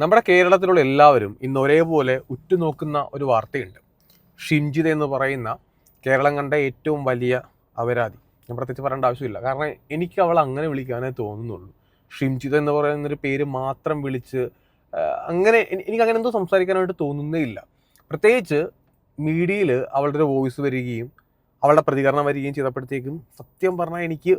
നമ്മുടെ കേരളത്തിലുള്ള എല്ലാവരും ഇന്ന് ഒരേപോലെ ഉറ്റുനോക്കുന്ന ഒരു വാർത്തയുണ്ട്. ഷിൻജിത എന്ന് പറയുന്ന കേരളം കണ്ട ഏറ്റവും വലിയ അപരാധി. ഞാൻ പ്രത്യേകിച്ച് പറയേണ്ട ആവശ്യമില്ല. കാരണം എനിക്ക് അവൾ അങ്ങനെ വിളിക്കാനേ തോന്നുന്നുള്ളൂ. ഷിംജിത എന്ന് പറയുന്നൊരു പേര് മാത്രം വിളിച്ച് അങ്ങനെ എനിക്ക് അങ്ങനെ എന്തോ സംസാരിക്കാനായിട്ട് തോന്നുന്നേ ഇല്ല. പ്രത്യേകിച്ച് മീഡിയയിൽ അവളുടെ ഒരു വോയിസ് വരികയും അവളുടെ പ്രതികരണം വരികയും ചെയ്തപ്പോഴത്തേക്കും സത്യം പറഞ്ഞാൽ എനിക്ക്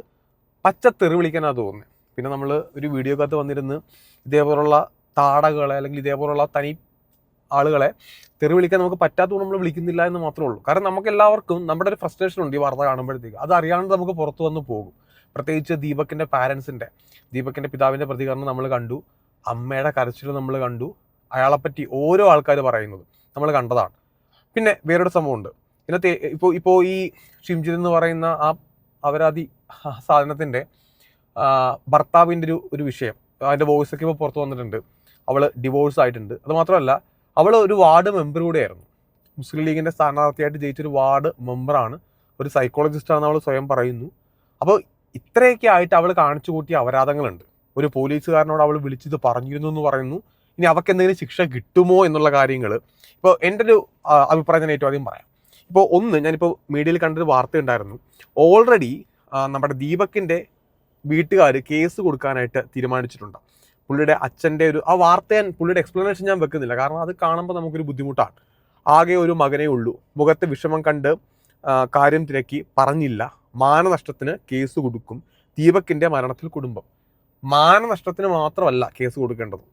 പച്ച തെറി വിളിക്കാനാണ് തോന്നുന്നത് പിന്നെ നമ്മൾ ഒരു വീഡിയോ കത്ത് വന്നിരുന്ന് ഇതേപോലുള്ള താടകളെ അല്ലെങ്കിൽ ഇതേപോലുള്ള തനി ആളുകളെ തെറി വിളിക്കാൻ നമുക്ക് പറ്റാത്തതുകൊണ്ട് നമ്മൾ വിളിക്കുന്നില്ല എന്ന് മാത്രമേ ഉള്ളൂ. കാരണം നമുക്ക് എല്ലാവർക്കും നമ്മുടെ ഒരു ഫ്രസ്ട്രേഷൻ ഉണ്ട് ഈ വാർത്ത കാണുമ്പോഴത്തേക്ക്. അത് അറിയാണ്ട് നമുക്ക് പുറത്തു വന്ന് പോകും. പ്രത്യേകിച്ച് ദീപക്കിന്റെ പാരൻസിന്റെ ദീപക്കിന്റെ പിതാവിന്റെ പ്രതികരണം നമ്മൾ കണ്ടു. അമ്മയുടെ കരച്ചിൽ നമ്മൾ കണ്ടു. അയാളെപ്പറ്റി ഓരോ ആൾക്കാർ പറയുന്നത് നമ്മൾ കണ്ടതാണ്. പിന്നെ വേറൊരു സംഭവമുണ്ട് ഇന്നത്തെ ഇപ്പോൾ ഇപ്പോൾ ഈ ഷിംജിത് എന്ന് പറയുന്ന ആ അപരാധി സാധനത്തിന്റെ ഭർത്താവിന്റെ ഒരു ഒരു വിഷയം. അതിന്റെ വോയിസ് ഒക്കെ ഇപ്പോൾ പുറത്ത് വന്നിട്ടുണ്ട്. അവൾ ഡിവോഴ്സ് ആയിട്ടുണ്ട്. അത് മാത്രമല്ല അവൾ ഒരു വാർഡ് മെമ്പർ കൂടെയായിരുന്നു. മുസ്ലിം ലീഗിന്റെ സ്ഥാനാർത്ഥിയായിട്ട് ജയിച്ചൊരു വാർഡ് മെമ്പറാണ് ഒരു സൈക്കോളജിസ്റ്റാണെന്ന് അവൾ സ്വയം പറയുന്നു. അപ്പോൾ ഇത്രയൊക്കെ ആയിട്ട് അവൾ കാണിച്ചു കൂട്ടിയ അപരാധങ്ങളുണ്ട്. ഒരു പോലീസുകാരനോട് അവൾ വിളിച്ചത് പറഞ്ഞിരുന്നു എന്ന് പറയുന്നു. ഇനി അവൾക്ക് എന്തെങ്കിലും ശിക്ഷ കിട്ടുമോ എന്നുള്ള കാര്യങ്ങൾ ഇപ്പോൾ എന്റെ ഒരു അഭിപ്രായം ഞാൻ ഏറ്റവും ആദ്യം പറയാം. ഇപ്പോൾ ഒന്ന് ഞാനിപ്പോൾ മീഡിയയിൽ കണ്ടൊരു വാർത്ത ഉണ്ടായിരുന്നു. ഓൾറെഡി നമ്മുടെ ദീപക്കിന്റെ വീട്ടുകാർ കേസ് കൊടുക്കാനായിട്ട് തീരുമാനിച്ചിട്ടുണ്ട്. പുള്ളിയുടെ അച്ഛന്റെ ഒരു ആ വാർത്ത ഞാൻ പുള്ളിയുടെ എക്സ്പ്ലനേഷൻ ഞാൻ വെക്കുന്നില്ല. കാരണം അത് കാണുമ്പോൾ നമുക്കൊരു ബുദ്ധിമുട്ടാണ്. ആകെ ഒരു മകനേ ഉള്ളൂ. മുഖത്തെ വിഷമം കണ്ട് കാര്യം തിരക്കി പറഞ്ഞില്ല. മാനനഷ്ടത്തിന് കേസ് കൊടുക്കും. ദീപക്കിന്റെ മരണത്തിൽ കുടുംബം. മാനനഷ്ടത്തിന് മാത്രമല്ല കേസ് കൊടുക്കേണ്ടത്.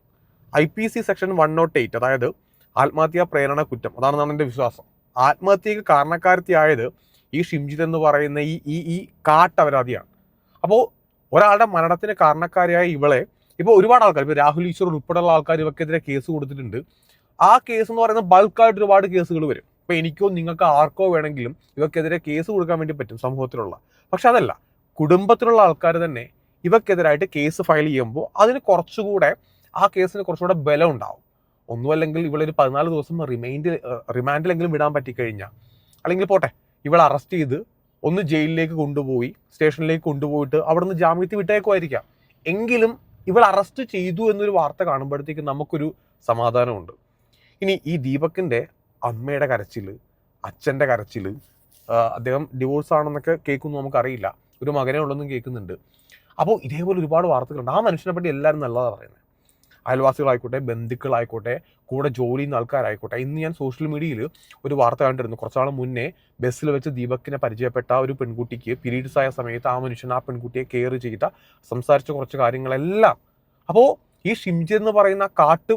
I P C section one naught eight അതായത് ആത്മഹത്യാ പ്രേരണ കുറ്റം. അതാണെന്നാണ് എന്റെ വിശ്വാസം. ആത്മഹത്യക്ക് കാരണക്കാരത്തിയായത് ഈ ഷിംജിത് എന്ന് പറയുന്ന ഈ ഈ ഈ കാട്ടപരാധിയാണ് അപ്പോൾ ഒരാളുടെ മരണത്തിന് കാരണക്കാരിയായ ഇവളെ ഇപ്പോൾ ഒരുപാട് ആൾക്കാർ ഇപ്പോൾ രാഹുൽ ഈശ്വർ ഉൾപ്പെടെയുള്ള ആൾക്കാർ ഇവർക്കെതിരെ കേസ് കൊടുത്തിട്ടുണ്ട്. ആ കേസ് എന്ന് പറയുന്നത് ബൾക്കായിട്ട് ഒരുപാട് കേസുകൾ വരും. ഇപ്പോൾ എനിക്കോ നിങ്ങൾക്ക് ആർക്കോ വേണമെങ്കിലും ഇവക്കെതിരെ കേസ് കൊടുക്കാൻ വേണ്ടി പറ്റും സമൂഹത്തിലുള്ള. പക്ഷെ അതല്ല കുടുംബത്തിലുള്ള ആൾക്കാർ തന്നെ ഇവക്കെതിരായിട്ട് കേസ് ഫയൽ ചെയ്യുമ്പോൾ അതിന് കുറച്ചുകൂടെ ആ കേസിന് കുറച്ചുകൂടെ ബലം ഉണ്ടാവും. ഒന്നുമല്ലെങ്കിൽ ഇവളൊരു പതിനാല് ദിവസം റിമൈൻഡ് റിമാൻഡിലെങ്കിലും വിടാൻ പറ്റിക്കഴിഞ്ഞാൽ അല്ലെങ്കിൽ പോട്ടെ ഇവളെ അറസ്റ്റ് ചെയ്ത് ഒന്ന് ജയിലിലേക്ക് കൊണ്ടുപോയി സ്റ്റേഷനിലേക്ക് കൊണ്ടുപോയിട്ട് അവിടെ നിന്ന് ജാമ്യത്തിൽ വിട്ടേക്കുമായിരിക്കാം. എങ്കിലും ഇവൾ അറസ്റ്റ് ചെയ്തു എന്നൊരു വാർത്ത കാണുമ്പോഴത്തേക്കും നമുക്കൊരു സമാധാനമുണ്ട്. ഇനി ഈ ദീപക്കിന്റെ അമ്മയുടെ കരച്ചിൽ അച്ഛന്റെ കരച്ചിൽ അദ്ദേഹം ഡിവോഴ്സ് ആണെന്നൊക്കെ കേൾക്കുന്നു നമുക്കറിയില്ല. ഒരു മകനെ ഉള്ളെന്നും കേൾക്കുന്നുണ്ട്. അപ്പോൾ ഇതേപോലെ ഒരുപാട് വാർത്തകളുണ്ട്. ആ മനുഷ്യനെ പറ്റി എല്ലാവരും നല്ലതാണ് പറയുന്നത് അയൽവാസികളായിക്കോട്ടെ ബന്ധുക്കളായിക്കോട്ടെ കൂടെ ജോലി ചെയ്യുന്ന ആൾക്കാരായിക്കോട്ടെ. ഇന്ന് ഞാൻ സോഷ്യൽ മീഡിയയിൽ ഒരു വാർത്ത കണ്ടിരുന്നു. കുറച്ചാൾ മുന്നേ ബസ്സിൽ വെച്ച് ദീപക്കിനെ പരിചയപ്പെട്ട ഒരു പെൺകുട്ടിക്ക് പീരീഡ്സ് ആയ സമയത്ത് ആ മനുഷ്യൻ ആ പെൺകുട്ടിയെ കെയർ ചെയ്ത സംസാരിച്ച കുറച്ച് കാര്യങ്ങളെല്ലാം. അപ്പോൾ ഈ ഷിംജി എന്ന് പറയുന്ന കാട്ട്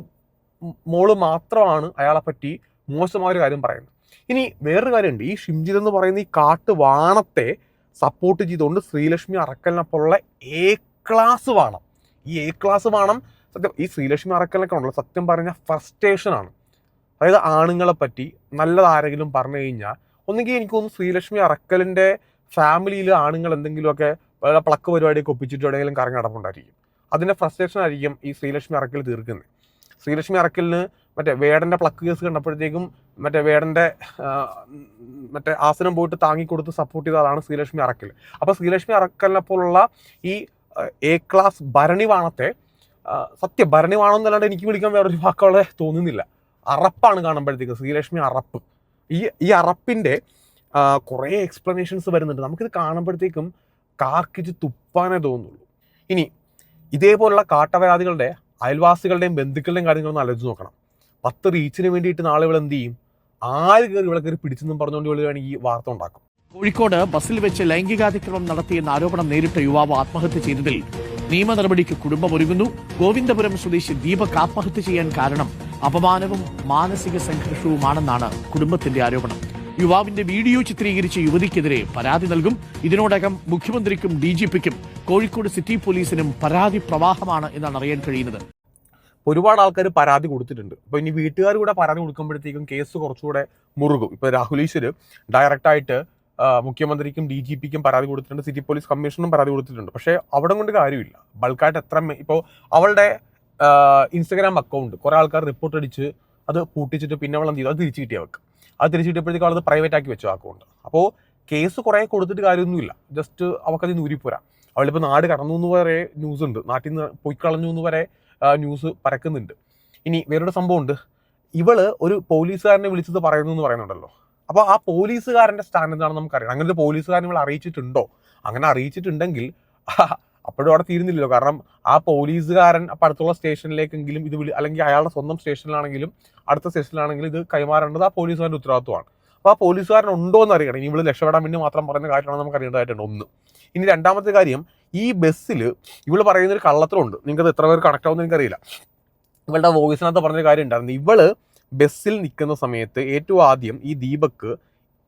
മോൾ മാത്രമാണ് അയാളെ പറ്റി മോശമായ ഒരു കാര്യം പറയുന്നത്. ഇനി വേറൊരു കാര്യമുണ്ട്. ഈ ഷിംജിത് എന്ന് പറയുന്ന ഈ കാട്ട് വാണത്തെ സപ്പോർട്ട് ചെയ്തുകൊണ്ട് ശ്രീലക്ഷ്മി അറക്കലിനെ പോലുള്ള എ ക്ലാസ് വാണം. ഈ എ ക്ലാസ് വാണം സത്യം ഈ ശ്രീലക്ഷ്മി അറക്കലൊക്കെ ഉണ്ടല്ലോ. സത്യം പറഞ്ഞാൽ ഫ്രസ്ട്രേഷൻ ആണ്. അതായത് ആണുങ്ങളെ പറ്റി നല്ലതാരെങ്കിലും പറഞ്ഞു കഴിഞ്ഞാൽ ഒന്നുകിൽ എനിക്ക് ശ്രീലക്ഷ്മി അറക്കലിന്റെ ഫാമിലിയിൽ ആണുങ്ങൾ എന്തെങ്കിലുമൊക്കെ വല്ല പ്ലക്ക് പരിപാടിയൊക്കെ ഒപ്പിച്ചിട്ട് എവിടെയെങ്കിലും കറങ്ങി നടപ്പുണ്ടായിരിക്കും. അതിന്റെ ഫ്രസ്ട്രേഷൻ ആയിരിക്കും ഈ ശ്രീലക്ഷ്മി അറക്കൽ തീർക്കുന്നത്. ശ്രീലക്ഷ്മി അറക്കലിന് മറ്റേ വേടന്റെ പ്ലക്ക് കേസ് കണ്ടപ്പോഴത്തേക്കും മറ്റേ വേടന്റെ മറ്റേ ആസനം പോയിട്ട് താങ്ങിക്കൊടുത്ത് സപ്പോർട്ട് ചെയ്ത ആളാണ് ശ്രീലക്ഷ്മി അറക്കൽ. അപ്പോൾ ശ്രീലക്ഷ്മി അറക്കലിനെ പോലുള്ള ഈ എ ക്ലാസ് ഭരണിവാണത്തെ സത്യം ഭരണിവാണം എന്നല്ലാണ്ട് എനിക്ക് വിളിക്കാൻ വേറൊരു വാക്കുകളെ തോന്നുന്നില്ല. അറപ്പാണ് കാണുമ്പോഴത്തേക്ക്. ശ്രീലക്ഷ്മി അറപ്പ്. ഈ ഈ അറപ്പിന്റെ കുറേ എക്സ്പ്ലനേഷൻസ് വരുന്നുണ്ട്. നമുക്കിത് കാണുമ്പോഴത്തേക്കും കാർക്കിച്ച് തുപ്പാനേ തോന്നുള്ളൂ. ഇനി ഇതേപോലുള്ള കാട്ടവരാദികളുടെ അയൽവാസികളുടെയും ബന്ധുക്കളുടെയും കാര്യങ്ങളൊന്ന് ആലോചിച്ച് നോക്കണം. പത്ത് റീച്ചിന് വേണ്ടിയിട്ട് നാളെ ഇവിടെ എന്ത് ചെയ്യും? ആര് കയറി ഇവിടെ കയറി പിടിച്ചെന്നും പറഞ്ഞുകൊണ്ട് ഇവിടെ ഈ വാർത്ത ഉണ്ടാക്കും. കോഴിക്കോട് ബസ്സിൽ വെച്ച് ലൈംഗികാതിക്രമം നടത്തിയെന്ന ആരോപണം നേരിട്ട യുവാവ് ആത്മഹത്യ ചെയ്തതിൽ നിയമ നടപടിക്ക് കുടുംബം ഒരുങ്ങുന്നു ഗോവിന്ദപുരം സ്വദേശി ദീപക് ആത്മഹത്യ ചെയ്യാൻ കാരണം അപമാനവും മാനസിക സംഘർഷവുമാണെന്നാണ് കുടുംബത്തിന്റെ ആരോപണം. യുവാവിന്റെ വീഡിയോ ചിത്രീകരിച്ച യുവതിക്കെതിരെ പരാതി നൽകും. ഇതിനോടകം മുഖ്യമന്ത്രിക്കും ഡി ജി പിക്കും കോഴിക്കോട് സിറ്റി പോലീസിനും പരാതി പ്രവാഹമാണ് എന്നാണ് അറിയാൻ കഴിയുന്നത്. ഒരുപാട് ആൾക്കാർ പരാതി കൊടുത്തിട്ടുണ്ട്. അപ്പോൾ ഇനി വീട്ടുകാർ കൂടെ പരാതി കൊടുക്കുമ്പോഴത്തേക്കും കേസ് കുറച്ചുകൂടെ മുറുകും. ഇപ്പോൾ രാഹുൽ ഈശ്വർ ഡയറക്റ്റായിട്ട് മുഖ്യമന്ത്രിക്കും ഡി ജി പിക്കും പരാതി കൊടുത്തിട്ടുണ്ട് സിറ്റി പോലീസ് കമ്മീഷനും പരാതി കൊടുത്തിട്ടുണ്ട്. പക്ഷേ അവിടെ കൊണ്ട് കാര്യമില്ല. ബൾക്കായിട്ട് എത്ര ഇപ്പോൾ അവളുടെ ഇൻസ്റ്റഗ്രാം അക്കൗണ്ട് കുറേ ആൾക്കാർ റിപ്പോർട്ട് അടിച്ച് അത് പൂട്ടിച്ചിട്ട് പിന്നെ അവൾ എന്ത് ചെയ്തു? അത് തിരിച്ചു കിട്ടിയ അവൾക്ക്. അത് തിരിച്ചു കിട്ടിയപ്പോഴത്തേക്കും അവളത് പ്രൈവറ്റ് ആക്കി വെച്ചു അക്കൗണ്ട് അപ്പോൾ കേസ് കുറേ കൊടുത്തിട്ട് കാര്യമൊന്നുമില്ല. ജസ്റ്റ് അവൾക്കത് നൂരിപ്പോരാ അവളിപ്പോൾ നാട് കടന്നു എന്ന് വരെ ന്യൂസ് ഉണ്ട്. നാട്ടിൽ നിന്ന് പോയി കളഞ്ഞു എന്ന് വരെ ന്യൂസ് പരക്കുന്നുണ്ട്. ഇനി വേറൊരു സംഭവമുണ്ട്. ഇവൾ ഒരു പോലീസുകാരനെ വിളിച്ചത് പറയുന്നു എന്ന് പറയുന്നുണ്ടല്ലോ. അപ്പോൾ ആ പോലീസുകാരന്റെ സ്റ്റാൻഡ് എന്താണെന്ന് നമുക്കറിയാം അങ്ങനെ ഒരു പോലീസുകാരൻ നിങ്ങൾ അറിയിച്ചിട്ടുണ്ടോ? അങ്ങനെ അറിയിച്ചിട്ടുണ്ടെങ്കിൽ അപ്പോഴും അവിടെ തീരുന്നില്ലല്ലോ. കാരണം ആ പോലീസുകാരൻ അപ്പം അടുത്തുള്ള സ്റ്റേഷനിലേക്കെങ്കിലും ഇത് വിളി അല്ലെങ്കിൽ അയാളുടെ സ്വന്തം സ്റ്റേഷനിലാണെങ്കിലും അടുത്ത സ്റ്റേഷനിലാണെങ്കിലും ഇത് കൈമാറേണ്ടത് ആ പോലീസുകാരന്റെ ഉത്തരവാദിത്വമാണ്. അപ്പോൾ ആ പോലീസുകാരൻ ഉണ്ടോ എന്ന് അറിയണം. ഇനി ഇവിടെ രക്ഷപ്പെടാൻ വേണ്ടി മാത്രം പറയുന്ന കാര്യമാണ് നമുക്ക് അറിയേണ്ടതായിട്ടുണ്ട് ഒന്ന്. ഇനി രണ്ടാമത്തെ കാര്യം ഈ ബസ്സിൽ ഇവൾ പറയുന്ന ഒരു കള്ളത്തരമുണ്ട്. നിങ്ങൾക്ക് എത്ര പേർ കണക്ട് ആവുമെന്ന് എനിക്കറിയില്ല. ഇവളുടെ വോയിസിനകത്ത് പറഞ്ഞൊരു കാര്യം ഉണ്ടായിരുന്നു ഇവൾ ബസ്സിൽ നിൽക്കുന്ന സമയത്ത് ഏറ്റവും ആദ്യം ഈ ദീപക്ക്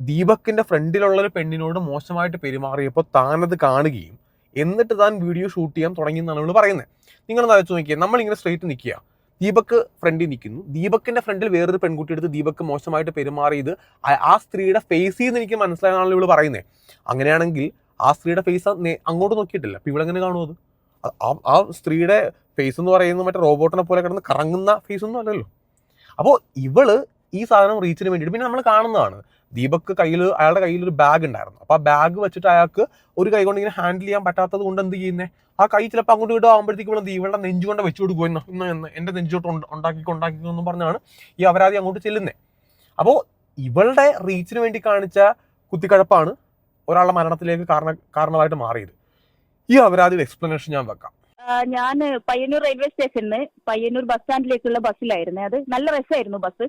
ദീപക്കിന്റെ ഫ്രണ്ടിലുള്ള ഒരു പെണ്ണിനോട് മോശമായിട്ട് പെരുമാറിയപ്പോൾ താനത് കാണുകയും എന്നിട്ട് താൻ വീഡിയോ ഷൂട്ട് ചെയ്യാൻ തുടങ്ങി എന്നാണ് നമ്മൾ പറയുന്നത് നിങ്ങളൊന്ന് ആലോചിച്ച് നോക്കിയാൽ നമ്മളിങ്ങനെ സ്ട്രേറ്റ് നിൽക്കുക. ദീപക്ക് ഫ്രണ്ടിൽ നിൽക്കുന്നു. ദീപക്കിന്റെ ഫ്രണ്ടിൽ വേറൊരു പെൺകുട്ടി എടുത്ത് ദീപക്ക് മോശമായിട്ട് പെരുമാറിയത് ആ- സ്ത്രീയുടെ ഫേസ് ചെയ്ത് എനിക്ക് മനസ്സിലാകാനാണ് ഇവിടെ പറയുന്നത് അങ്ങനെയാണെങ്കിൽ ആ സ്ത്രീയുടെ ഫേസ് അങ്ങോട്ട് നോക്കിയിട്ടില്ല. അപ്പൊ എങ്ങനെ കാണും അത്? ആ- ആ- ആ സ്ത്രീയുടെ ഫേസ് എന്ന് പറയുന്നത് മറ്റേ റോബോട്ടിനെ പോലെ കിടന്ന് കറങ്ങുന്ന ഫേസ് ഒന്നും അല്ലല്ലോ. അപ്പോൾ ഇവൾ ഈ സാധനം റീച്ചിന് വേണ്ടിയിട്ട് പിന്നെ നമ്മൾ കാണുന്നതാണ്. ദീപക്ക് കയ്യിൽ അയാളുടെ കയ്യിൽ ഒരു ബാഗ് ഉണ്ടായിരുന്നു. അപ്പോൾ ആ ബാഗ് വെച്ചിട്ട് അയാൾക്ക് ഒരു കൈ കൊണ്ട് ഇങ്ങനെ ഹാൻഡിൽ ചെയ്യാൻ പറ്റാത്തത് കൊണ്ട് എന്ത് ചെയ്യുന്നത് ആ കൈ ചിലപ്പോൾ അങ്ങോട്ട് ഇടുക ആകുമ്പോഴത്തേക്കും ഇവിടെ ഇവളുടെ നെഞ്ചു കൊണ്ട് വെച്ചു കൊടുക്കുക ഇന്ന് എന്ന് എന്റെ നെഞ്ചോട്ട് ഉണ്ടാക്കി ഉണ്ടാക്കി എന്നും പറഞ്ഞാണ് ഈ അപരാധി അങ്ങോട്ട് ചെല്ലുന്നത് അപ്പോൾ ഇവളുടെ റീച്ചിന് വേണ്ടി കാണിച്ച കുത്തിക്കഴപ്പാണ് ഒരാളുടെ മരണത്തിലേക്ക് കാരണ കാരണമായിട്ട് മാറിയത്. ഈ അപരാധിയുടെ എക്സ്പ്ലനേഷൻ ഞാൻ വെക്കാം. ഞാൻ പയ്യന്നൂർ റെയിൽവേ സ്റ്റേഷനിൽ പയ്യന്നൂർ ബസ് സ്റ്റാൻഡിലേക്കുള്ള ബസ്സിലായിരുന്നു. അത് നല്ല രസമായിരുന്നു ബസ്.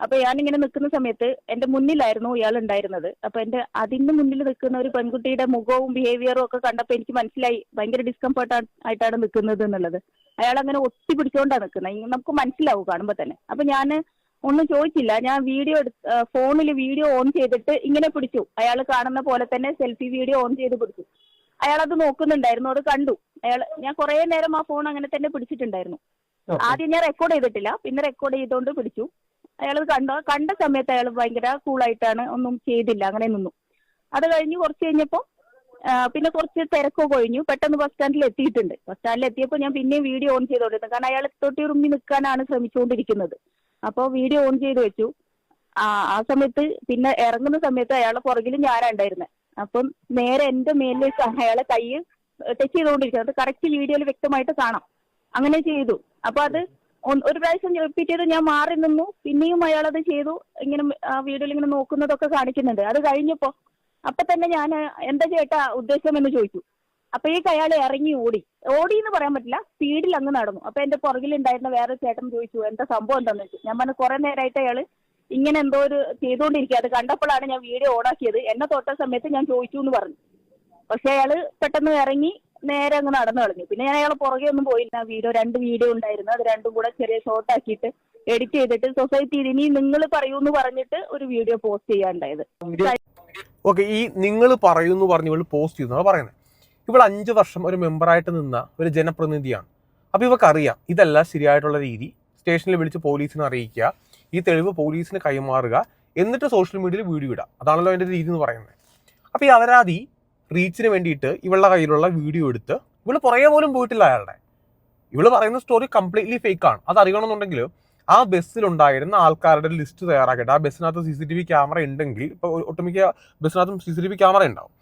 അപ്പൊ ഞാനിങ്ങനെ നിൽക്കുന്ന സമയത്ത് എന്റെ മുന്നിലായിരുന്നു ഇയാൾ ഉണ്ടായിരുന്നത് അപ്പൊ എന്റെ അതിന് മുന്നിൽ നിൽക്കുന്ന ഒരു പെൺകുട്ടിയുടെ മുഖവും ബിഹേവിയറും ഒക്കെ കണ്ടപ്പോൾ എനിക്ക് മനസ്സിലായി ഭയങ്കര ഡിസ്കംഫർട്ട് ആയിട്ടാണ് നിൽക്കുന്നത് എന്നുള്ളത്. അയാൾ അങ്ങനെ ഒട്ടി പിടിച്ചുകൊണ്ടാണ് നിൽക്കുന്നത് നമുക്ക് മനസ്സിലാവും കാണുമ്പോൾ തന്നെ. അപ്പൊ ഞാൻ ഒന്നും ചോദിച്ചില്ല. ഞാൻ വീഡിയോ ഫോണിൽ വീഡിയോ ഓൺ ചെയ്തിട്ട് ഇങ്ങനെ പിടിച്ചു. അയാൾ കാണുന്ന പോലെ തന്നെ സെൽഫി വീഡിയോ ഓൺ ചെയ്ത് പിടിച്ചു. അയാൾ അത് നോക്കുന്നുണ്ടായിരുന്നു അത് കണ്ടു. അയാൾ ഞാൻ കുറെ നേരം ആ ഫോൺ അങ്ങനെ തന്നെ പിടിച്ചിട്ടുണ്ടായിരുന്നു. ആദ്യം ഞാൻ റെക്കോർഡ് ചെയ്തിട്ടില്ല പിന്നെ റെക്കോർഡ് ചെയ്തുകൊണ്ട് പിടിച്ചു. അയാൾ കണ്ട കണ്ട സമയത്ത് അയാൾ ഭയങ്കര കൂളായിട്ടാണ് ഒന്നും ചെയ്തില്ല അങ്ങനെ നിന്നു. അത് കഴിഞ്ഞ് കുറച്ച് കഴിഞ്ഞപ്പോൾ പിന്നെ കുറച്ച് തിരക്കൊക്കെ കഴിഞ്ഞു പെട്ടെന്ന് ബസ് സ്റ്റാൻഡിൽ എത്തിയിട്ടുണ്ട്. ബസ് സ്റ്റാൻഡിൽ എത്തിയപ്പോൾ ഞാൻ പിന്നെയും വീഡിയോ ഓൺ ചെയ്തോണ്ടിരുന്നു. കാരണം അയാൾ തൊട്ടി ഉറുമ്പി നിൽക്കാനാണ് ശ്രമിച്ചുകൊണ്ടിരിക്കുന്നത്. അപ്പോൾ വീഡിയോ ഓൺ ചെയ്ത് വെച്ചു. ആ ആ സമയത്ത് പിന്നെ ഇറങ്ങുന്ന സമയത്ത് അയാളെ പുറകിൽ ഞാനാ ഉണ്ടായിരുന്നത് അപ്പം നേരെ എന്റെ മേലിലേക്ക് അയാളെ കൈ ടച്ച് ചെയ്തുകൊണ്ടിരിക്കുന്നത് കറക്റ്റ് വീഡിയോയിൽ വ്യക്തമായിട്ട് കാണാം. അങ്ങനെ ചെയ്തു. അപ്പൊ അത് ഒരു പ്രാവശ്യം റിപ്പീറ്റ് ചെയ്ത്. ഞാൻ മാറി നിന്നു. പിന്നെയും അയാൾ അത് ചെയ്തു. ഇങ്ങനെ ആ വീഡിയോയിൽ ഇങ്ങനെ നോക്കുന്നതൊക്കെ കാണിക്കുന്നുണ്ട്. അത് കഴിഞ്ഞപ്പോ അപ്പൊ തന്നെ ഞാൻ എന്താ ചേട്ടാ ഉദ്ദേശം എന്ന് ചോദിച്ചു. ഈ അയാൾ ഇറങ്ങി ഓടി. ഓടി എന്ന് പറയാൻ പറ്റില്ല. സ്പീഡിൽ അങ്ങ് നടന്നു. അപ്പൊ എന്റെ പുറകിലുണ്ടായിരുന്ന വേറെ ചേട്ടൻ ചോദിച്ചു എന്താ സംഭവം എന്താന്ന്? വെച്ചു ഞാൻ പറഞ്ഞു കുറെ നേരമായിട്ട് അയാൾ ഇങ്ങനെ എന്തോ ഒരു ചെയ്തുകൊണ്ടിരിക്കുക. അത് കണ്ടപ്പോഴാണ് ഞാൻ വീഡിയോ ഓണാക്കിയത്. എന്നെ തൊട്ട സമയത്ത് ഞാൻ ചോദിച്ചു എന്ന് പറഞ്ഞു. പക്ഷെ അയാൾ പെട്ടെന്ന് ഇറങ്ങി നേരെ അങ്ങ് നടന്നു കളഞ്ഞു. പിന്നെ ഞാൻ അയാളെ പുറകെ ഒന്നും പോയില്ല. വീഡിയോ രണ്ട് വീഡിയോ ഉണ്ടായിരുന്നു. അത് രണ്ടും കൂടെ ചെറിയ ഷോർട്ട് ആക്കിയിട്ട് എഡിറ്റ് ചെയ്തിട്ട് സൊസൈറ്റി ഇനി നിങ്ങൾ പറയൂ എന്ന് പറഞ്ഞിട്ട് ഒരു വീഡിയോ പോസ്റ്റ് ചെയ്യാണ്ടായത് ഓക്കെ ഈ നിങ്ങൾ പറയൂന്ന് പറഞ്ഞ് ഇവൾ പോസ്റ്റ് ചെയ്യുന്നതാണ് പറയുന്നത് ഇവൾ അഞ്ച് വർഷം ഒരു മെമ്പറായിട്ട് നിന്ന ഒരു ജനപ്രതിനിധിയാണ്. അപ്പോൾ ഇവക്കറിയാം. ഇതല്ല ശരിയായിട്ടുള്ള രീതി. സ്റ്റേഷനിൽ വിളിച്ച് പോലീസിനെ അറിയിക്കുക. ഈ തെളിവ് പോലീസിന് കൈമാറുക എന്നിട്ട് സോഷ്യൽ മീഡിയയിൽ വീഡിയോ ഇടുക. അതാണല്ലോ അതിന്റെ രീതി എന്ന് പറയുന്നത്. അപ്പോൾ ഈ അപരാധി റീച്ചിന് വേണ്ടിയിട്ട് ഇവളുടെ കയ്യിലുള്ള വീഡിയോ എടുത്ത് ഇവൾ പുറകെ പോലും പോയിട്ടില്ല അയാളുടെ. ഇവൾ പറയുന്ന സ്റ്റോറി കംപ്ലീറ്റ്ലി ഫേക്ക് ആണ്. അത് അറിയണമെന്നുണ്ടെങ്കിൽ ആ ബസ്സിലുണ്ടായിരുന്ന ആൾക്കാരുടെ ലിസ്റ്റ് തയ്യാറാക്കിയിട്ട് ആ ബസ്സിനകത്ത് C C T V camera ഉണ്ടെങ്കിൽ ഇപ്പോൾ ഒട്ടുമിക്ക ബസ്സിനകത്തും C C T V camera ഉണ്ടാവും.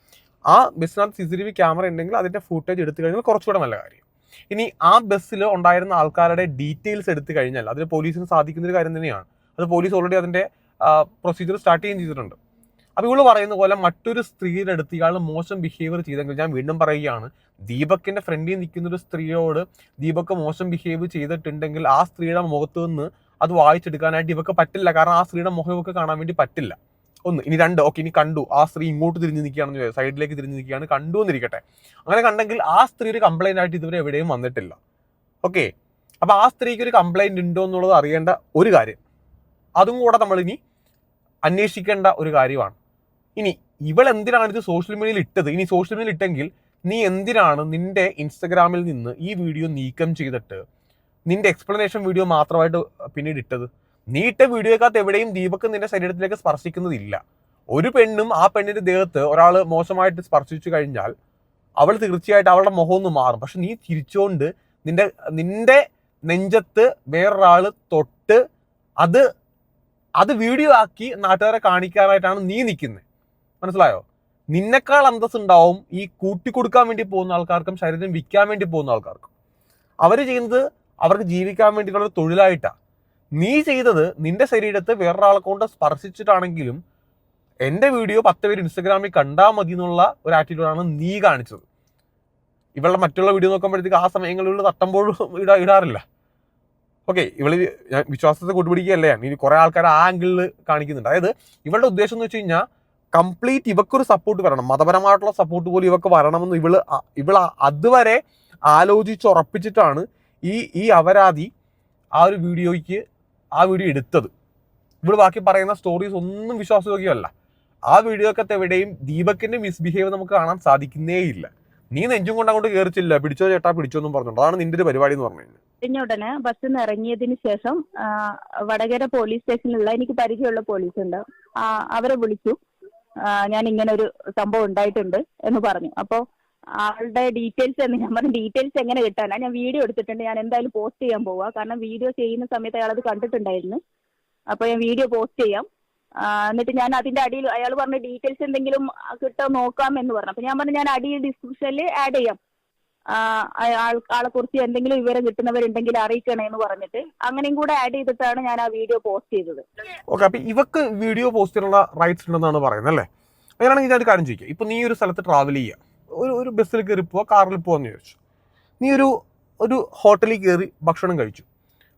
ആ ബസ്സിനകത്ത് C C T V camera ഉണ്ടെങ്കിൽ അതിന്റെ ഫുട്ടേജ് എടുത്തു കഴിഞ്ഞാൽ കുറച്ചുകൂടെ നല്ല കാര്യം. ഇനി ആ ബസ്സിൽ ഉണ്ടായിരുന്ന ആൾക്കാരുടെ ഡീറ്റെയിൽസ് എടുത്തു കഴിഞ്ഞാൽ അതിന് പോലീസിന് സാധിക്കുന്ന ഒരു കാര്യം തന്നെയാണ്. അത് പോലീസ് ഓൾറെഡി അതിന്റെ പ്രൊസീജിയർ സ്റ്റാർട്ട് ചെയ്യുകയും ചെയ്തിട്ടുണ്ട്. അപ്പോൾ ഇവൾ പറയുന്ന പോലെ മറ്റൊരു സ്ത്രീയുടെ അടുത്ത് ഇയാൾ മോശം ബിഹേവിയർ ചെയ്തെങ്കിൽ ഞാൻ വീണ്ടും പറയുകയാണ് ദീപക്കിന്റെ ഫ്രണ്ടിൽ നിൽക്കുന്ന ഒരു സ്ത്രീയോട് ദീപക്ക് മോശം ബിഹേവ് ചെയ്തിട്ടുണ്ടെങ്കിൽ ആ സ്ത്രീയുടെ മുഖത്ത് നിന്ന് അത് വായിച്ചെടുക്കാനായിട്ട് ഇവക്ക് പറ്റില്ല. കാരണം ആ സ്ത്രീയുടെ മുഖം ഇവക്ക് കാണാൻ വേണ്ടി പറ്റില്ല. ഒന്ന് ഇനി രണ്ട് ഓക്കെ ഇനി കണ്ടു. ആ സ്ത്രീ ഇങ്ങോട്ട് തിരിഞ്ഞ് നിൽക്കുകയാണെന്ന് സൈഡിലേക്ക് തിരിഞ്ഞ് നിൽക്കുകയാണ് കണ്ടു എന്നിരിക്കട്ടെ. അങ്ങനെ കണ്ടെങ്കിൽ ആ സ്ത്രീ ഒരു കംപ്ലൈന്റ് ആയിട്ട് ഇതുവരെ എവിടെയും വന്നിട്ടില്ല. ഓക്കെ? അപ്പോൾ ആ സ്ത്രീക്ക് ഒരു കംപ്ലൈന്റ് ഉണ്ടോ എന്നുള്ളത് അറിയേണ്ട ഒരു കാര്യം. അതും കൂടെ നമ്മൾ ഇനി അന്വേഷിക്കേണ്ട ഒരു കാര്യമാണ്. ഇനി ഇവൾ എന്തിനാണ് ഇത് സോഷ്യൽ മീഡിയയിൽ ഇട്ടത്? ഇനി സോഷ്യൽ മീഡിയയിൽ ഇട്ടെങ്കിൽ നീ എന്തിനാണ് നിന്റെ ഇൻസ്റ്റഗ്രാമിൽ നിന്ന് ഈ വീഡിയോ നീക്കം ചെയ്തിട്ട് നിന്റെ എക്സ്പ്ലനേഷൻ വീഡിയോ മാത്രമായിട്ട് പിന്നീട് ഇട്ടത്? നീ ഇട്ട വീഡിയോക്കകത്ത് എവിടെയും ദീപക്ക് നിന്റെ ശരീരത്തിലേക്ക് സ്പർശിക്കുന്നതില്ല. ഒരു പെണ്ണും ആ പെണ്ണിന്റെ ദേഹത്ത് ഒരാൾ മോശമായിട്ട് സ്പർശിച്ചു കഴിഞ്ഞാൽ അവൾ തീർച്ചയായിട്ടും അവളുടെ മുഖം ഒന്ന് മാറും. പക്ഷെ നീ തിരിച്ചുകൊണ്ട് നിന്റെ നിന്റെ നെഞ്ചത്ത് വേറൊരാൾ തൊട്ട് അത് അത് വീഡിയോ ആക്കി നാട്ടുകാരെ കാണിക്കാനായിട്ടാണ് നീ നിൽക്കുന്നത് മനസ്സിലായോ? നിന്നെക്കാൾ അന്തസ് ഉണ്ടാവും ഈ കൂട്ടിക്കൊടുക്കാൻ വേണ്ടി പോകുന്ന ആൾക്കാർക്കും ശരീരം വിൽക്കാൻ വേണ്ടി പോകുന്ന ആൾക്കാർക്കും. അവർ ചെയ്യുന്നത് അവർക്ക് ജീവിക്കാൻ വേണ്ടിയിട്ടുള്ള തൊഴിലായിട്ടാണ് നീ ചെയ്തത് നിന്റെ ശരീരത്തെ വേറൊരാളെ കൊണ്ട് സ്പർശിച്ചിട്ടാണെങ്കിലും എന്റെ വീഡിയോ പത്ത് പേര് ഇൻസ്റ്റഗ്രാമിൽ കണ്ടാൽ മതി എന്നുള്ള ഒരു ആറ്റിറ്റ്യൂഡാണ് നീ കാണിച്ചത്. ഇവളുടെ മറ്റുള്ള വീഡിയോ നോക്കുമ്പോഴത്തേക്ക് ആ സമയങ്ങളിൽ തട്ടുമ്പോഴും ഇടാ ഇടാറില്ല. ഓക്കെ ഇവൾ ഞാൻ വിശ്വാസത്തെ കൂട്ടുപിടിക്കുകയല്ല ഞാൻ ഇനി കുറെ ആൾക്കാർ ആ ആംഗിളിൽ കാണിക്കുന്നുണ്ട്. അതായത് ഇവളുടെ ഉദ്ദേശം എന്ന് വെച്ച് കഴിഞ്ഞാൽ കംപ്ലീറ്റ് ഇവക്കൊരു സപ്പോർട്ട് വരണം. മതപരമായിട്ടുള്ള സപ്പോർട്ട് പോലും ഇവക്ക് വരണമെന്ന് ഇവൾ ഇവൾ അതുവരെ ആലോചിച്ച് ഉറപ്പിച്ചിട്ടാണ് ഈ ഈ അപരാധി ആ ഒരു വീഡിയോയ്ക്ക് ആ വീഡിയോ എടുത്തത്. ഇവിടെ ബാക്കി പറയുന്ന സ്റ്റോറീസ് ഒന്നും വിശ്വാസയോഗ്യമല്ല. ആ വീഡിയോക്കത്തെ എവിടെയും ദീപക്കിന്റെ മിസ്ബിഹേവ് നമുക്ക് കാണാൻ സാധിക്കുന്നേയില്ല. നീ നെഞ്ചും കൊണ്ട് അങ്ങോട്ട് കയറിച്ചില്ല പിടിച്ചോ ചേട്ടാ പിടിച്ചോ എന്നും പറഞ്ഞോണ്ട്. അതാണ് നിന്റെ ഒരു പരിപാടി എന്ന് പറഞ്ഞു കഴിഞ്ഞ ഉടനെ ബസ്സിൽ നിന്ന് ഇറങ്ങിയതിന് ശേഷം വടകര പോലീസ് സ്റ്റേഷനിലുള്ള എനിക്ക് പരിചയമുള്ള പോലീസ് ഉണ്ട്. അവരെ വിളിച്ചു. ഞാൻ ഇങ്ങനെ ഒരു സംഭവം ഉണ്ടായിട്ടുണ്ട് എന്ന് പറഞ്ഞു. അപ്പോൾ ആളുടെ ഡീറ്റെയിൽസ് എന്ന് ഞാൻ പറഞ്ഞ ഡീറ്റെയിൽസ് എങ്ങനെ കിട്ടാനാ ഞാൻ വീഡിയോ എടുത്തിട്ടുണ്ട്. ഞാൻ എന്തായാലും പോസ്റ്റ് ചെയ്യാൻ പോവാ. കാരണം വീഡിയോ ചെയ്യുന്ന സമയത്ത് അയാൾ അത് കണ്ടിട്ടുണ്ടായിരുന്നു. അപ്പോൾ ഞാൻ വീഡിയോ പോസ്റ്റ് ചെയ്യാം. എന്നിട്ട് ഞാൻ അതിന്റെ അടിയിൽ അയാൾ പറഞ്ഞ ഡീറ്റെയിൽസ് എന്തെങ്കിലും കിട്ടാൻ നോക്കാം എന്ന് പറഞ്ഞു. അപ്പൊ ഞാൻ പറഞ്ഞു ഞാൻ അടിയിൽ ഡിസ്ക്രിപ്ഷനിൽ ആഡ് ചെയ്യാം. ആളെ കുറിച്ച് എന്തെങ്കിലും വിവരം കിട്ടുന്നവരുണ്ടെങ്കിൽ അറിയിക്കണേ എന്ന് പറഞ്ഞിട്ട് അങ്ങനെയും കൂടെ ആഡ് ചെയ്തിട്ടാണ് ഞാൻ ആ വീഡിയോ പോസ്റ്റ് ചെയ്തത്. ഓക്കെ അപ്പൊ ഇവക്ക് വീഡിയോ പോസ്റ്റ് ചെയ്യാനുള്ള റൈറ്റ്സ് ഉണ്ടെന്നാണ് പറയുന്നത് അല്ലേ? അങ്ങനെയാണെങ്കിൽ ഞാൻ ഒരു കാര്യം ചോദിക്കാം. ഇപ്പൊ നീ ഒരു സ്ഥലത്ത് ട്രാവൽ ചെയ്യുക. ഒരു ഒരു ബസ്സിൽ കയറി പോവാ കാറിൽ പോവാന്ന് വിചാരിച്ചു. നീ ഒരു ഒരു ഹോട്ടലിൽ കയറി ഭക്ഷണം കഴിച്ചു.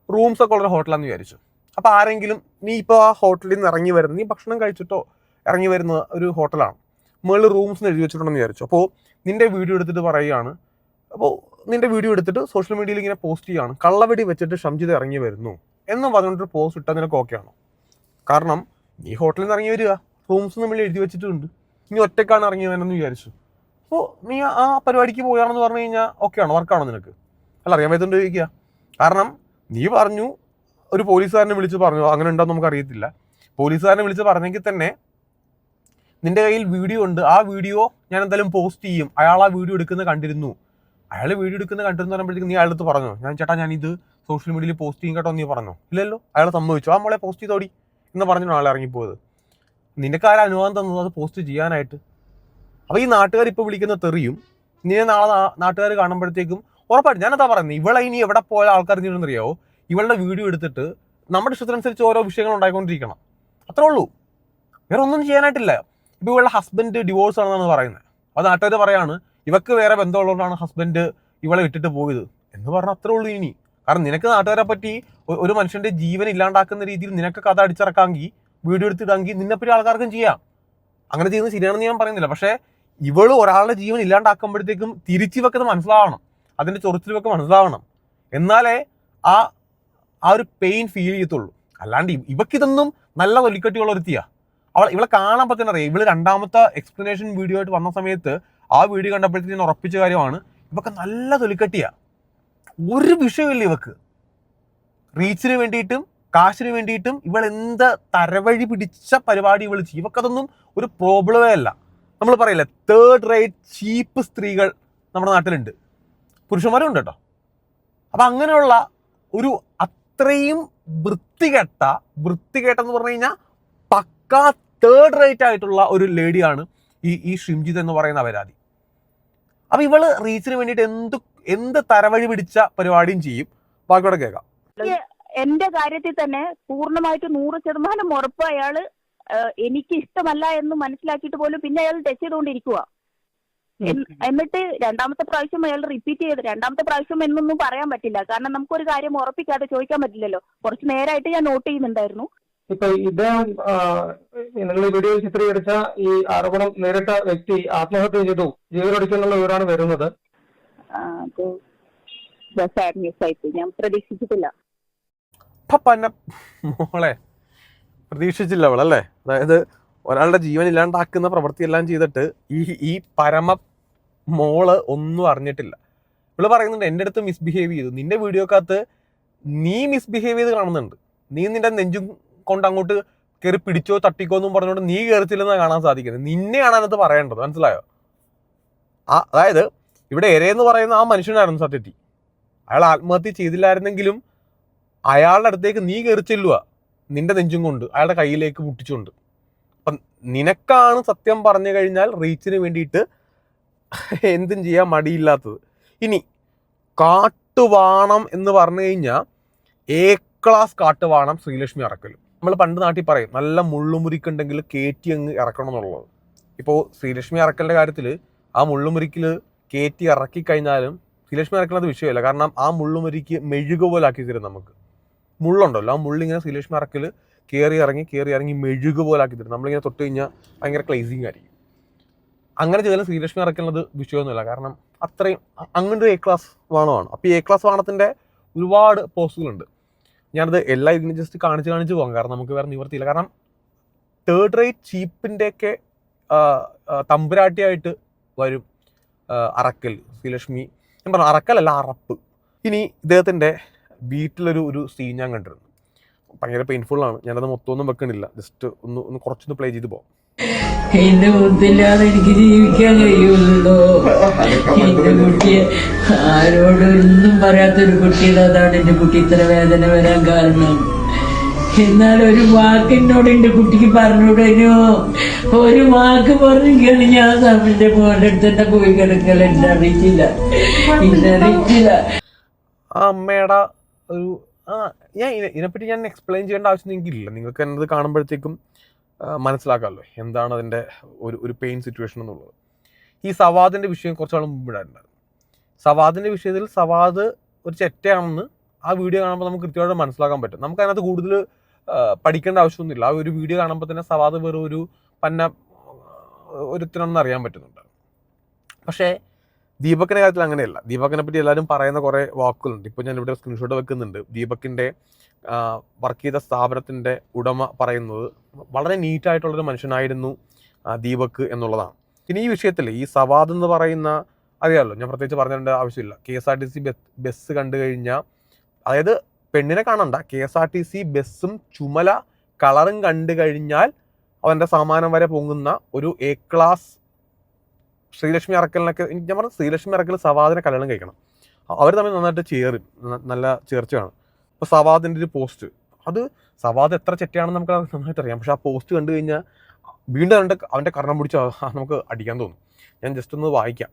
റൂംസ് ഒക്കെ ഉള്ള ഹോട്ടലാന്ന് വിചാരിച്ചു. അപ്പൊ ആരെങ്കിലും നീ ഇപ്പോൾ ആ ഹോട്ടലിൽ നിന്ന് ഇറങ്ങി വരുന്ന നീ ഭക്ഷണം കഴിച്ചിട്ടോ ഇറങ്ങി വരുന്ന ഒരു ഹോട്ടലാണ് മുകളിൽ റൂംസ് എഴുതി വെച്ചിട്ടുണ്ടെന്ന് വിചാരിച്ചു. അപ്പോൾ നിന്റെ വീഡിയോ എടുത്തിട്ട് പറയുകയാണ് അപ്പോൾ നിന്റെ വീഡിയോ എടുത്തിട്ട് സോഷ്യൽ മീഡിയയിൽ ഇങ്ങനെ പോസ്റ്റ് ചെയ്യാണ് കള്ളവെടി വെച്ചിട്ട് ഷംജിത് ഇറങ്ങി വരുന്നു എന്ന് പറഞ്ഞിട്ട് പോസ്റ്റ് ഇട്ടാൽ നിനക്ക് ഓക്കെ ആണോ? കാരണം നീ ഹോട്ടലിൽ നിന്ന് ഇറങ്ങി വരിക. റൂംസ് നമ്മൾ എഴുതി വെച്ചിട്ടുണ്ട്. നീ ഒറ്റക്കാണ് ഇറങ്ങി വരണമെന്ന് വിചാരിച്ചു. അപ്പോൾ നീ ആ പരിപാടിക്ക് പോയാണെന്ന് പറഞ്ഞു കഴിഞ്ഞാൽ ഓക്കെ ആണോ? വർക്കാണോ നിനക്ക്? അല്ല അറിയാൻ പറ്റുന്നുണ്ട് ചോദിക്കുക കാരണം നീ പറഞ്ഞു ഒരു പോലീസുകാരനെ വിളിച്ച് പറഞ്ഞു. അങ്ങനെ ഉണ്ടോ നമുക്ക് അറിയത്തില്ല. പോലീസുകാരനെ വിളിച്ച് പറഞ്ഞെങ്കിൽ തന്നെ നിന്റെ കയ്യിൽ വീഡിയോ ഉണ്ട്. ആ വീഡിയോ ഞാൻ എന്തായാലും പോസ്റ്റ് ചെയ്യും. അയാൾ ആ വീഡിയോ എടുക്കുന്നത് കണ്ടിരുന്നു. അയാൾ വീഡിയോ എടുക്കുന്നത് കണ്ടിരുന്നു പറയുമ്പോഴത്തേക്ക് നീ അയാളടുത്ത് പറഞ്ഞു. ഞാൻ ചേട്ടാ ഞാൻ ഇത് സോഷ്യൽ മീഡിയയിൽ പോസ്റ്റ് ചെയ്യും കേട്ടോ നീ പറഞ്ഞു. ഇല്ലല്ലോ. അയാൾ സംഭവിച്ചു ആ മോളെ പോസ്റ്റ് ചെയ്തോടി എന്ന് പറഞ്ഞു ആളെ ഇറങ്ങിപ്പോയത്. നിനക്ക് ആരാ അനുവാദം തന്നത്? അത് പോസ്റ്റ് ചെയ്യാനായിട്ട്. അപ്പോൾ ഈ നാട്ടുകാർ ഇപ്പോൾ വിളിക്കുന്ന തെറിയും നീ നാളെ നാട്ടുകാർ കാണുമ്പോഴത്തേക്കും ഉറപ്പായിട്ടും ഞാനതാ പറയുന്നത് ഇവളെ ഇനി എവിടെ പോയ ആൾക്കാർ അറിയാവോ ഇവളുടെ വീഡിയോ എടുത്തിട്ട് നമ്മുടെ ഇഷ്ടത്തിനനുസരിച്ച് ഓരോ വിഷയങ്ങൾ ഉണ്ടായിക്കൊണ്ടിരിക്കണം. അത്രേ ഉള്ളൂ. വേറെ ഒന്നും ചെയ്യാനായിട്ടില്ല. ഇപ്പോൾ ഇവളുടെ ഹസ്ബൻഡ് ഡിവോഴ്സ് ആണെന്നാണ് പറയുന്നത് അത് നാട്ടുകാർ പറയാണ് ഇവക്ക് വേറെ ബന്ധമുള്ളതുകൊണ്ടാണ് ഹസ്ബൻഡ് ഇവളെ വിട്ടിട്ട് പോയത്. എന്ന് പറഞ്ഞാൽ അത്രേ ഉള്ളൂ ഇനി. കാരണം നിനക്ക് നാട്ടുകാരെ പറ്റി ഒരു മനുഷ്യന്റെ ജീവൻ ഇല്ലാണ്ടാക്കുന്ന രീതിയിൽ നിനക്ക് കഥ അടിച്ചിറക്കാമെങ്കിൽ വീഡിയോ എടുത്തിടാമെങ്കിൽ നിന്നെപ്പറ്റി ആൾക്കാർക്കും ചെയ്യാം. അങ്ങനെ ചെയ്യുന്നത് ശരിയാണെന്ന് ഞാൻ പറയുന്നില്ല. പക്ഷേ ഇവൾ ഒരാളുടെ ജീവൻ ഇല്ലാണ്ടാക്കുമ്പോഴത്തേക്കും തിരിച്ചു വെക്കുന്നത് മനസ്സിലാവണം. അതിന്റെ ചൊറിച്ചിൽ വെക്ക് മനസ്സിലാവണം. എന്നാലേ ആ ആ ഒരു പെയിൻ ഫീൽ ചെയ്യത്തുള്ളൂ. അല്ലാണ്ട് ഇവക്കിതൊന്നും നല്ല തൊലിക്കട്ടിയുള്ള ഒരുത്തിയാ. അവൾ ഇവളെ കാണാൻ പറ്റുന്ന അറിയാം. ഇവൾ രണ്ടാമത്തെ എക്സ്പ്ലനേഷൻ വീഡിയോ ആയിട്ട് വന്ന സമയത്ത് ആ വീഡിയോ കണ്ടപ്പോഴത്തേക്ക് ഞാൻ ഉറപ്പിച്ച കാര്യമാണ് ഇവക്ക് നല്ല തൊലിക്കെട്ടിയാ. ഒരു വിഷയമില്ല ഇവക്ക്. റീച്ചിന് വേണ്ടിയിട്ടും കാശിന് വേണ്ടിയിട്ടും ഇവൾ എന്ത് തരവഴി പിടിച്ച പരിപാടി ഇവൾ ചെയ്യും. ഇവക്കതൊന്നും ഒരു പ്രോബ്ലമേ അല്ല. നമ്മൾ പറയില്ലേ തേർഡ് റേറ്റ് ചീപ്പ് സ്ത്രീകൾ നമ്മുടെ നാട്ടിലുണ്ട്. പുരുഷന്മാരും ഉണ്ട് കേട്ടോ. അപ്പൊ അങ്ങനെയുള്ള ഒരു അത്രയും വൃത്തികെട്ട വൃത്തികെട്ടെന്ന് പറഞ്ഞു കഴിഞ്ഞാൽ പക്കാ തേർഡ് റേറ്റ് ആയിട്ടുള്ള ഒരു ലേഡിയാണ് ഈ ഈ ഷിംജിത് എന്ന് പറയുന്ന അപരാധി അപ്പൊ ഇവൾ റീച്ചിന് വേണ്ടിയിട്ട് എന്ത് എന്ത് തരവഴി പിടിച്ച പരിപാടിയും ചെയ്യും. ബാക്കിയോടെ കേൾക്കാം. എന്റെ കാര്യത്തിൽ തന്നെ പൂർണമായിട്ട് നൂറ് ശതമാനം ഉറപ്പ് അയാൾ എനിക്ക് ഇഷ്ടമല്ല എന്ന് മനസ്സിലാക്കിയിട്ട് പോലും പിന്നെ അയാൾ ടച്ച് ചെയ്തുകൊണ്ടിരിക്കുക എന്നിട്ട് രണ്ടാമത്തെ പ്രാവശ്യം അയാൾ റിപ്പീറ്റ് ചെയ്ത് രണ്ടാമത്തെ പ്രാവശ്യം എന്നൊന്നും പറയാൻ പറ്റില്ല. കാരണം നമുക്കൊരു കാര്യം ഉറപ്പിക്കാതെ ചോദിക്കാൻ പറ്റില്ലല്ലോ. കുറച്ച് നേരമായിട്ട് ഞാൻ നോട്ട് ചെയ്യുന്നുണ്ടായിരുന്നു. ഇപ്പൊ ഇദ്ദേഹം നിങ്ങൾ ഈ വീഡിയോയിൽ ചിത്രീകരിച്ച ഈ ആരോപണം നേരിട്ട വ്യക്തി ആത്മഹത്യ ചെയ്തു. ജീവനൊടുക്കുന്നുള്ള വിവരമാണ് വരുന്നത്. ഞാൻ പ്രതീക്ഷിച്ചിട്ടില്ല. മോളെ. പ്രതീക്ഷിച്ചില്ല അവളല്ലേ അതായത് ഒരാളുടെ ജീവൻ ഇല്ലാണ്ടാക്കുന്ന പ്രവൃത്തിയെല്ലാം ചെയ്തിട്ട് ഈ ഈ പരമ മോൾ ഒന്നും അറിഞ്ഞിട്ടില്ല. ഇവൾ പറയുന്നുണ്ട് എന്റെ അടുത്ത് മിസ്ബിഹേവ് ചെയ്തു. നിന്റെ വീഡിയോക്കകത്ത് നീ മിസ്ബിഹേവ് ചെയ്ത് കാണുന്നുണ്ട്. നീ നിന്റെ നെഞ്ചും കൊണ്ട് അങ്ങോട്ട് കയറി പിടിച്ചോ തട്ടിക്കോ എന്നും പറഞ്ഞുകൊണ്ട് നീ കയറിച്ചില്ലെന്നാണ് കാണാൻ സാധിക്കുന്നത്. നിന്നെയാണ് അതിനകത്ത് പറയേണ്ടത്. മനസ്സിലായോ? ആ അതായത് ഇവിടെ എരയെന്ന് പറയുന്ന ആ മനുഷ്യനായിരുന്നു സത്യത്തി. അയാൾ ആത്മഹത്യ ചെയ്തില്ലായിരുന്നെങ്കിലും അയാളുടെ അടുത്തേക്ക് നീ കയറി നിന്റെ നെഞ്ചും കൊണ്ട് അയാളുടെ കയ്യിലേക്ക് മുട്ടിച്ചുകൊണ്ട്. അപ്പം നിനക്കാണ് സത്യം പറഞ്ഞു കഴിഞ്ഞാൽ റീച്ചിന് വേണ്ടിയിട്ട് എന്തും ചെയ്യാൻ മടിയില്ലാത്തത്. ഇനി കാട്ടുവാണം എന്ന് പറഞ്ഞു കഴിഞ്ഞാൽ എ ക്ലാസ് കാട്ടുവാണം ശ്രീലക്ഷ്മി ഇറക്കലും നമ്മൾ പണ്ട് നാട്ടിൽ പറയും നല്ല മുള്ളുമുരിക്കുണ്ടെങ്കിൽ കയറ്റി അങ്ങ് ഇറക്കണം എന്നുള്ളത്. ഇപ്പോൾ ശ്രീലക്ഷ്മി അറക്കലിന്റെ കാര്യത്തിൽ ആ മുള്ളുമുരിക്കിൽ കയറ്റി ഇറക്കി കഴിഞ്ഞാലും ശ്രീലക്ഷ്മി അറക്കലത് വിഷയമല്ല. കാരണം ആ മുള്ളുമുരിക്ക് മെഴുക പോലെ ആക്കി തരും നമുക്ക്. മുള്ളുണ്ടല്ലോ. ആ മുള്ളിങ്ങനെ സീലേഷ് മറക്കിൽ കയറി ഇറങ്ങി കയറി ഇറങ്ങി മെഴുകു പോലെ ആക്കി തരും. നമ്മളിങ്ങനെ തൊട്ട് കഴിഞ്ഞാൽ ഭയങ്കര ക്ലേസിങ് ആയിരിക്കും. അങ്ങനെ ചെയ്താലും ശ്രീലക്ഷ്മി അറക്കുന്നത് വിഷയമൊന്നുമില്ല. കാരണം അത്രയും അങ്ങനൊരു എ ക്ലാസ് വാണമാണ്. അപ്പോൾ ഈ എ ക്ലാസ് വാണത്തിന്റെ ഒരുപാട് പോസ്റ്റുകളുണ്ട് ഞാനത് എല്ലാ ഇതിനും ജസ്റ്റ് കാണിച്ച് കാണിച്ച് പോകാം. കാരണം നമുക്ക് വേറെ നിവർത്തിയില്ല കാരണം തേർഡ് റേറ്റ് ചീപ്പിന്റെയൊക്കെ തമ്പുരാട്ടിയായിട്ട് വരും അറക്കൽ ശ്രീലക്ഷ്മി. ഞാൻ പറഞ്ഞു അറക്കലല്ല അറപ്പ്. ഇനി ഇദ്ദേഹത്തിന്റെ വീട്ടിലൊരു ഒരു സീൻ ഞാൻ കണ്ടിരുന്നു. ഭയങ്കര ആണ്. ഞാനത് മൊത്തം ഒന്നും വെക്കണില്ല. ജസ്റ്റ് ഒന്ന് ഒന്ന് കുറച്ചൊന്ന് പ്ലേ ചെയ്ത് പോകാം എന്റെ മുത്തില്ലാതെ എനിക്ക് ജീവിക്കാൻ കഴിയുള്ളൂ. എന്റെ കുട്ടിയെ ആരോടും ഒന്നും പറയാത്തൊരു കുട്ടിയുടെ അതാണ് എന്റെ കുട്ടി. ഇത്ര വേദന വരാൻ കാരണം. എന്നാൽ ഒരു വാക്കിനോട് എന്റെ കുട്ടിക്ക് പറഞ്ഞുവിടനോ ഒരു വാക്ക് പറഞ്ഞിട്ടാണ് ഞാൻ തമ്മിന്റെ മോന്റെ അടുത്ത് തന്നെ പോയി കിടക്കൽ. എന്നെ അറിയിച്ചില്ല എന്നെ അറിയിച്ചില്ല ആ അമ്മയുടെ ഒരു ആ ഞാൻ ഇതിനെ- ഇതിനെപ്പറ്റി ഞാൻ എക്സ്പ്ലെയിൻ ചെയ്യേണ്ട ആവശ്യം എനിക്കില്ല നിങ്ങൾക്ക് എന്നത് കാണുമ്പോഴത്തേക്കും മനസ്സിലാക്കാമല്ലോ എന്താണ് അതിന്റെ ഒരു ഒരു പെയിൻ സിറ്റുവേഷൻ എന്നുള്ളത്. ഈ സവാദിന്റെ വിഷയം കുറച്ച് നാൾ മുമ്പ് ഇടാനുണ്ടായിരുന്നു. സവാദിന്റെ വിഷയത്തിൽ സവാദ് ഒരു ചെറ്റയാണെന്ന് ആ വീഡിയോ കാണുമ്പോൾ നമുക്ക് കൃത്യമായിട്ട് മനസ്സിലാക്കാൻ പറ്റും. നമുക്ക് അതിനകത്ത് കൂടുതൽ പഠിക്കേണ്ട ആവശ്യമൊന്നുമില്ല. ആ ഒരു വീഡിയോ കാണുമ്പോൾ തന്നെ സവാദ് വെറും ഒരു പന്ന ഒരുത്തനാണെന്ന് അറിയാൻ പറ്റുന്നുണ്ട്. പക്ഷേ ദീപക്കിന്റെ കാര്യത്തിൽ അങ്ങനെയല്ല. ദീപക്കിനെ പറ്റി എല്ലാവരും പറയുന്ന കുറേ വാക്കുകളുണ്ട്. ഇപ്പോൾ ഞാൻ ഇവിടെ സ്ക്രീൻഷോട്ട് വെക്കുന്നുണ്ട്. ദീപക്കിന്റെ വർക്ക് ചെയ്ത സ്ഥാപനത്തിന്റെ ഉടമ പറയുന്നത് വളരെ നീറ്റായിട്ടുള്ളൊരു മനുഷ്യനായിരുന്നു ദീപക് എന്നുള്ളതാണ്. പിന്നെ ഈ വിഷയത്തിൽ ഈ സവാദ് എന്ന് പറയുന്ന അറിയാമല്ലോ ഞാൻ പ്രത്യേകിച്ച് പറഞ്ഞിട്ട് ആവശ്യമില്ല. K S R T C bus കണ്ടു കഴിഞ്ഞാൽ അതായത് പെണ്ണിനെ കാണണ്ട. K S R T C ബസ്സും ചുമല കളറും കണ്ടു കഴിഞ്ഞാൽ അവന്റെ സമാനം വരെ പൊങ്ങുന്ന ഒരു എ ക്ലാസ് ശ്രീലക്ഷ്മി അറക്കലിനൊക്കെ ഞാൻ പറഞ്ഞു ശ്രീലക്ഷ്മി അറക്കൽ സവാദിനെ കല്യാണം കഴിക്കണം. അവർ തമ്മിൽ നന്നായിട്ട് ചേറും നല്ല ചേർച്ചയാണ്. അപ്പോൾ സവാദിന്റെ ഒരു പോസ്റ്റ് അത് സവാദ് എത്ര ചെറ്റയാണെന്ന് നമുക്ക് നന്നായിട്ട് അറിയാം. പക്ഷെ ആ പോസ്റ്റ് കണ്ടു കഴിഞ്ഞാൽ വീണ്ടും അവന്റെ അവന്റെ കർണം പിടിച്ച് നമുക്ക് അടിക്കാൻ തോന്നും. ഞാൻ ജസ്റ്റ് ഒന്ന് വായിക്കാം.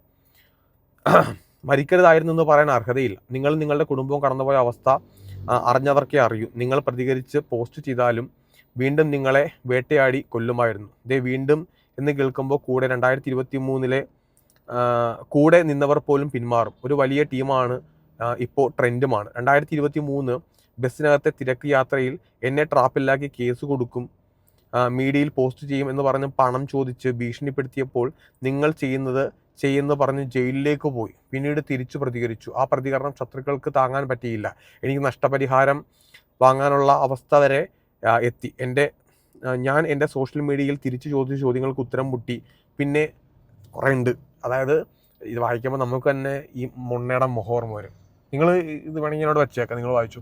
മരിക്കരുതായിരുന്നു എന്ന് പറയാൻ അർഹതയില്ല. നിങ്ങൾ നിങ്ങളുടെ കുടുംബവും കടന്നുപോയ അവസ്ഥ അറിഞ്ഞവർക്കേ അറിയൂ. നിങ്ങൾ പ്രതികരിച്ച് പോസ്റ്റ് ചെയ്താലും വീണ്ടും നിങ്ങളെ വേട്ടയാടി കൊല്ലുമായിരുന്നു. ദേ വീണ്ടും എന്ന് കേൾക്കുമ്പോൾ കൂടെ രണ്ടായിരത്തി ഇരുപത്തി മൂന്നിലെ കൂടെ നിന്നവർ പോലും പിന്മാറും. ഒരു വലിയ ടീമാണ് ഇപ്പോൾ ട്രെൻഡുമാണ്. രണ്ടായിരത്തി ഇരുപത്തി മൂന്ന് ബസ്സിനകത്തെ തിരക്ക് യാത്രയിൽ എന്നെ ട്രാപ്പിലാക്കി കേസ് കൊടുക്കും മീഡിയയിൽ പോസ്റ്റ് ചെയ്യും എന്ന് പറഞ്ഞ് പണം ചോദിച്ച് ഭീഷണിപ്പെടുത്തിയപ്പോൾ നിങ്ങൾ ചെയ്യുന്നത് ചെയ്യുന്ന പറഞ്ഞ് ജയിലിലേക്ക് പോയി. പിന്നീട് തിരിച്ചു പ്രതികരിച്ചു. ആ പ്രതികരണം ശത്രുക്കൾക്ക് താങ്ങാൻ പറ്റിയില്ല. എനിക്ക് നഷ്ടപരിഹാരം വാങ്ങാനുള്ള അവസ്ഥ വരെ എത്തി. എന്റെ ഞാൻ എന്റെ സോഷ്യൽ മീഡിയയിൽ തിരിച്ചു ചോദിച്ച ചോദ്യങ്ങൾക്ക് ഉത്തരം മുട്ടി. പിന്നെ കുറേ ഉണ്ട്. അതായത് ഇത് വായിക്കുമ്പോൾ നമുക്ക് തന്നെ ഈ മൊണ്ണയുടെ മുഹോർമ വരും. നിങ്ങൾ ഇത് വേണമെങ്കിൽ എന്നോട് വെച്ചേക്കാം. നിങ്ങൾ വായിച്ചു.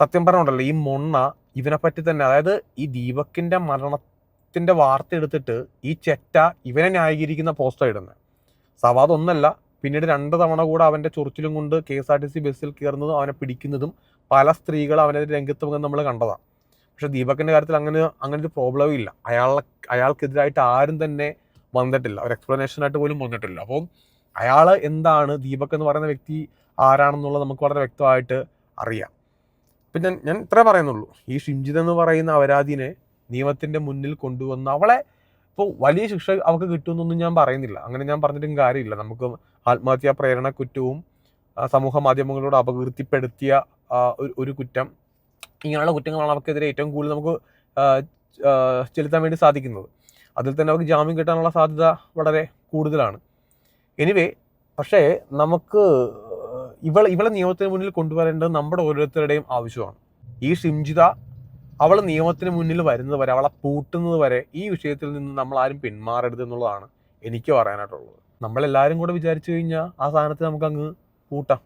സത്യം പറഞ്ഞുണ്ടല്ലോ ഈ മൊണ്ണ ഇവനെപ്പറ്റി പറ്റി തന്നെ അതായത് ഈ ദീപക്കിന്റെ മരണത്തിന്റെ വാർത്ത എടുത്തിട്ട് ഈ ചെറ്റ ഇവനെ ന്യായീകരിക്കുന്ന പോസ്റ്റാണ് ഇടുന്നത് സവാദ് ഒന്നല്ല പിന്നീട് രണ്ട് തവണ കൂടെ അവന്റെ ചൊറിച്ചിലും കൊണ്ട് K S R T C ബസ്സിൽ കയറുന്നതും അവനെ പിടിക്കുന്നതും പല സ്ത്രീകൾ അവനെ രംഗത്ത് നമ്മൾ കണ്ടതാണ് പക്ഷെ ദീപകിന്റെ കാര്യത്തിൽ അങ്ങനെ അങ്ങനെ ഒരു പ്രോബ്ലവും ഇല്ല. അയാളെ അയാൾക്കെതിരായിട്ട് ആരും തന്നെ വന്നിട്ടില്ല. ഒരു എക്സ്പ്ലനേഷൻ ആയിട്ട് പോലും വന്നിട്ടില്ല. അപ്പം അയാൾ എന്താണ്? ദീപക് എന്ന് പറയുന്ന വ്യക്തി ആരാണെന്നുള്ളത് നമുക്ക് വളരെ വ്യക്തമായിട്ട് അറിയാം. പിന്നെ ഞാൻ ഞാൻ ഇത്രേ പറയുന്നുള്ളൂ. ഈ ഷിംജിത് എന്ന് പറയുന്ന അപരാധിനെ നിയമത്തിന്റെ മുന്നിൽ കൊണ്ടുവന്ന അവളെ ഇപ്പോൾ വലിയ ശിക്ഷ അവൾക്ക് കിട്ടുമെന്നൊന്നും ഞാൻ പറയുന്നില്ല. അങ്ങനെ ഞാൻ പറഞ്ഞിട്ടും കാര്യമില്ല. നമുക്ക് ആത്മഹത്യാ പ്രേരണ കുറ്റവും സമൂഹ മാധ്യമങ്ങളോട് അപകീർത്തിപ്പെടുത്തിയ ഒരു കുറ്റം ഇങ്ങനെയുള്ള കുറ്റങ്ങളാണ് അവർക്കെതിരെ ഏറ്റവും കൂടുതൽ നമുക്ക് ചെലുത്താൻ വേണ്ടി സാധിക്കുന്നത്. അതിൽ തന്നെ അവർക്ക് ജാമ്യം കിട്ടാനുള്ള സാധ്യത വളരെ കൂടുതലാണ്. എനിവേ പക്ഷേ നമുക്ക് ഇവൾ ഇവളെ നിയമത്തിന് മുന്നിൽ കൊണ്ടുവരേണ്ടത് നമ്മുടെ ഓരോരുത്തരുടെയും ആവശ്യമാണ്. ഈ ഷിംജിത അവൾ നിയമത്തിന് മുന്നിൽ വരുന്നത് വരെ അവളെ പൂട്ടുന്നത് വരെ ഈ വിഷയത്തിൽ നിന്ന് നമ്മൾ ആരും പിന്മാറരുത് എന്നുള്ളതാണ് എനിക്ക് പറയാനായിട്ടുള്ളത്. നമ്മളെല്ലാവരും കൂടെ വിചാരിച്ചു കഴിഞ്ഞാൽ ആ സാധനത്തെ നമുക്ക് അങ്ങ് പൂട്ടാം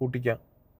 പൂട്ടിക്കാം.